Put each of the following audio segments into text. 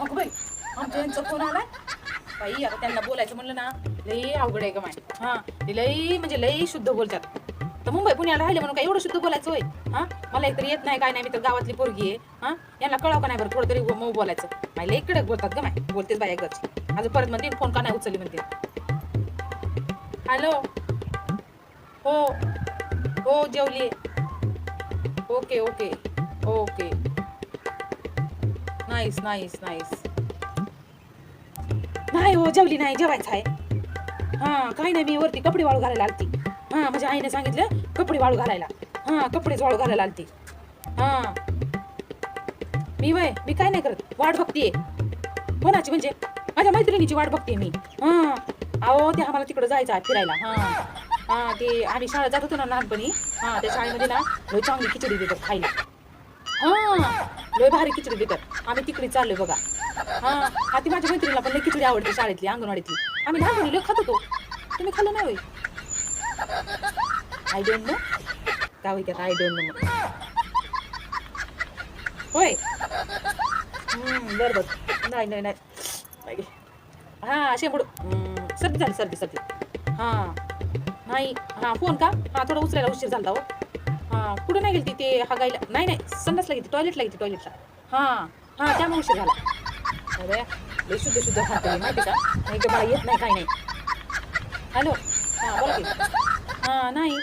अगं बाई आमच्या यांचा फोन आलाय. बाई आता त्यांना बोलायचं म्हणलं ना लई अवघड आहे का माय. हा ते लई म्हणजे लई शुद्ध बोलतात. तर मुंबई पुण्याला राहिले म्हणून काय एवढं शुद्ध बोलायचं होय? हा? मला एकतर येत नाही काय नाही मी तर गावातली पोरगी आहे. हा? यांना कळाव का नाही बरं थोडं तरी मऊ बोलायचं? बाई लई कडक बोलतात का माय. बोलतेच बाई एकदाची. आज परत म्हणते फोन का नाही उचलली? म्हणते हॅलो? हो. हो जेवली. Okay okay. Okay. Nice nice nice नाही हो जेवली नाही जेवायचं आहे. हा काही नाही मी वरती कपडे वाळू घालायला आलती. हा माझ्या आईने सांगितलं कपडे वाळू घालायला. हा कपडेच वाळू घालायला आलती. हा. मी वय मी काय नाही करत वाट बघतीये. कोणाची म्हणजे? माझ्या मैत्रिणीची वाट बघते मी. हा. अहो ते आम्हाला तिकडं जायचं आहे फिरायला. हा. हा ते आम्ही शाळेत जात होतो ना लहानपणी. हा त्या शाळेमध्ये ना चांगली खिचडी देतात खायला. लय भारी खिचडी देतात. आम्ही तिकडे चाललोय बघा. हा. हा ती माझ्या मैत्रिणीला पण लय खिचडी आवडते शाळेतली अंगणवाडीतली. आम्ही लहानपणी लय खात होतो तुम्ही खाल्लं नाही होय? आय डोंट नो काय होई आय डोंट नो होय? हम्म, बरं बरं. नाही नाही नाही. हा शेंबूड सर्दी झाली सर्दी सर्दी. हा. नाही. हा फोन का? हा थोडा उचलायला उशीर झाला हो. हां कुठं नाही गेली ते? हा नाही नाही संडासला गेली टॉयलेटला गेली टॉयलेटला हां हां त्यामुळे उशीर झाला. अरे लय शुद्ध शुद्ध खाते माहिती का? नाही का मला येत नाही काही नाही. हॅलो हां बोला की. हां नाही.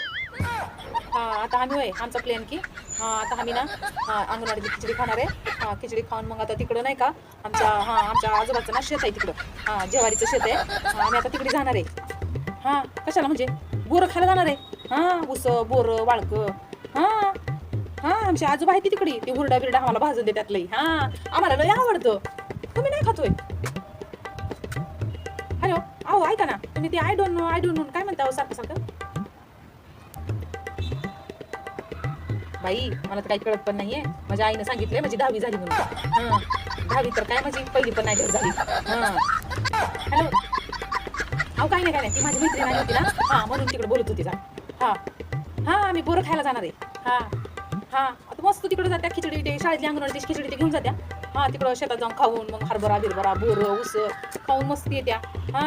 हां आता आम्ही होय आमचा प्लॅन की. हां आता आम्ही ना हां अंगणवाडीची खिचडी खाणार आहे. हां खिचडी खाऊन मग आता तिकडं नाही का आमच्या हां आमच्या आजोबाचं ना शेत आहे तिकडं. हां जेवारीचं शेत आहे. आम्ही आता तिकडे जाणार आहे. हां कशाला म्हणजे? बोरं खायला जाणार आहे. हां उस बोरं वाळकं. हा. हा आमचे आजोबा आहे ती तिकडे? ते हुरडा बिरडा आम्हाला भाजून देतात लई. हा. आम्हाला लई आवडतं. तुम्ही नाही खातोय? हॅलो अहो ऐका ना. तुम्ही ते I don't know I don't know काय म्हणता अहो सारखं सारखं? बाई मला तर काही कळत पण नाहीये. माझ्या आईनं सांगितलंय माझी दहावी झाली म्हणून. हा. दहावी तर काय माझी? पहिली पण नाही झाली. हा. हॅलो. अहो काही नाही काय नाही. ती माझी मैत्रीण नाही होती ना. हा म्हणून तिकडे बोलत होती जा. हा. हा आम्ही बोरं खायला जाणार आहे. हा हा. आता मस्त तिकडे जात्या खिचडी ते शाळेतली अंगणवाडी खिचडी ते घेऊन जात्या. हा तिकडं शेतात जाऊन खाऊन मग हरभरा बिरभरा बोर ऊस खाऊन मस्त येत्या. हा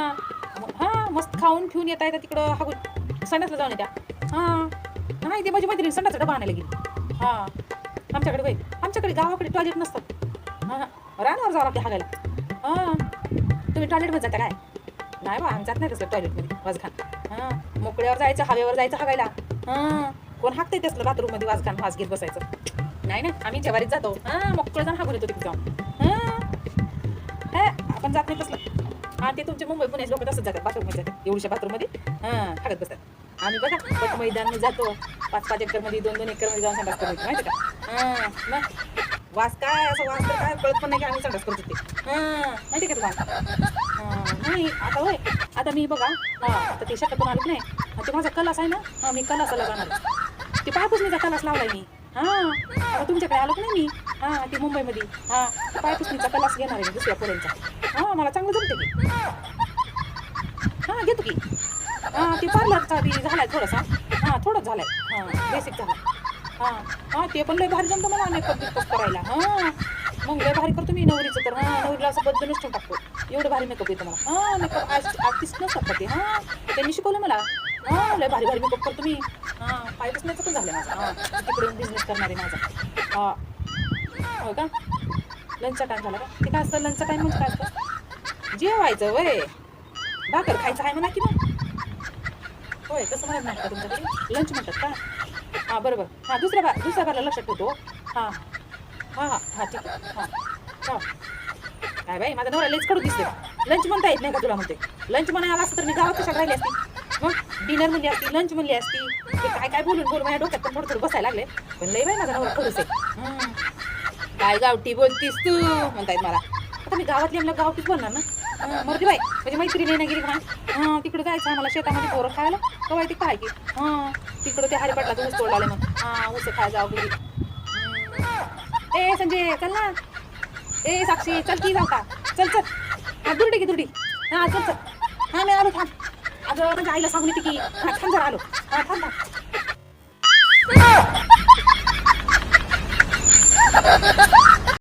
हां हा मस्त खाऊन ठेवून येता येता तिकडं हागून संडासला जाऊन येत्या. हा नाही ते माझी मैत्रिणी संडाचा डबा आणायला गेली. हा आमच्याकडे बाई आमच्याकडे गावाकडे टॉयलेट नसतात. हां रानावर जावं लागते हागायला. हां तुम्ही टॉयलेटमध्ये जाता काय? नाही बा आम्ही जात नाही तसं टॉयलेटमध्ये वाजखान हां मोकळ्यावर जायचं हवेवर जायचं हागायला. हां कोण हाकते तसलं? बाथरूममध्ये वाजखान वाज घेत बसायचं. नाही ना? आम्ही जवारीत जातो. हां मोकळं जाऊन हागून येतो तिथे जाऊन. हां? आपण जात नाही तसलं. हा ते तुमचे मुंबई पुण्याचे लोक तसंच जातात बाथरूममध्ये. जातात एवढ्या बाथरूममध्ये. हां हागत बसतात. आम्ही बघा पट मैदान जातो. पाच पाच एकरमध्ये दोन दोन एकरमध्ये जाऊन संडास करतो माहिती का? हां मग वास काय असं वास तर काय कळत पण नाही की आम्ही संडास करतो ते हां माहिती का तुम्हाला? नाही आता होय. आता मी बघा हा आता ते शेतातून आलोच नाही. ते माझा कलास आहे ना? हा मी कलासाला जाणार ते पायपुसणीचा कलास लावलाय मी. हा. तुमच्याकडे आलो की नाही मी? हा ते मुंबईमध्ये. हा ते पायपुसणीचा कलास घेणार आहे दुसऱ्या पोऱ्यांचा. हा मला चांगलं जमते की हा घेतो की. हा ते पार्लरचा बी झालाय थोडासा. हा थोडंच झालाय. हा बेसिक झाला हा हा ते पण लय भारी जमतं मला अनेक बिकअप करायला. हा. मग लय भारी करतो मी नवरीचं तर. हा नवरीला असं बदलूनच ठेवून टाकतो. एवढं भारी मेकअप येतो मला. हा मेकअप आर्टिस्ट नसतात ते? हा त्यांनी शिकवलं मला. हा लय भारी भारी मेकअप करतो मी. हा पाय नाही पण झालं माझं हा तिकडे बिझनेस करणार आहे माझा हा. हो का? लंचचा टाइम झाला का? ते काय असतं लंचचा टाइम म्हणजे काय असतं? जेवायचं वय. भाकर खायचं आहे म्हणा की मग होय तसं म्हणत नाही का तुमच्याकडे? लंच म्हणतात का? हां बरोबर. हां दुसऱ्या बा दुसऱ्या बारला लक्षात ठेवतो. हां. हां हां हां ठीक आहे. हां. हां काय बाई माझा नवरा लेच कडून दिसते लंच म्हणता येत नाही का तुला म्हणते लंच म्हणायला असं तर मी गावात कशाला राहिली असते? मग डिनर म्हणली असती लंच म्हणली असती ते काय काय बोलून बोलून माझ्या डोक्यात पण थोडं थोडं बसायला लागले पण लई बाय माझा नवरा खरंच आहे. काय गावठी बोलतीस तू म्हणतायत मला. आता मी गावातली आम्हाला गावठीच बोलणार ना? हं, मर्दी बाई म्हणजे मैत्रिणी नाही गिरी का हां तिकडे जायचं आम्हाला शेतामध्ये पोरं खायला. कवाय ते काय की? हां तिकडं ते हरिपाटला ऊस तोडला आले मग. हां ऊस खायला जाऊ घरी. हं. ए संजय चल ना. ए साक्षी चल की जाऊ का? चल चल. हा दुर्डी की दुर्डी. हां चल चल. हां मी आलो थांब. आज म्हणजे आईला सांगून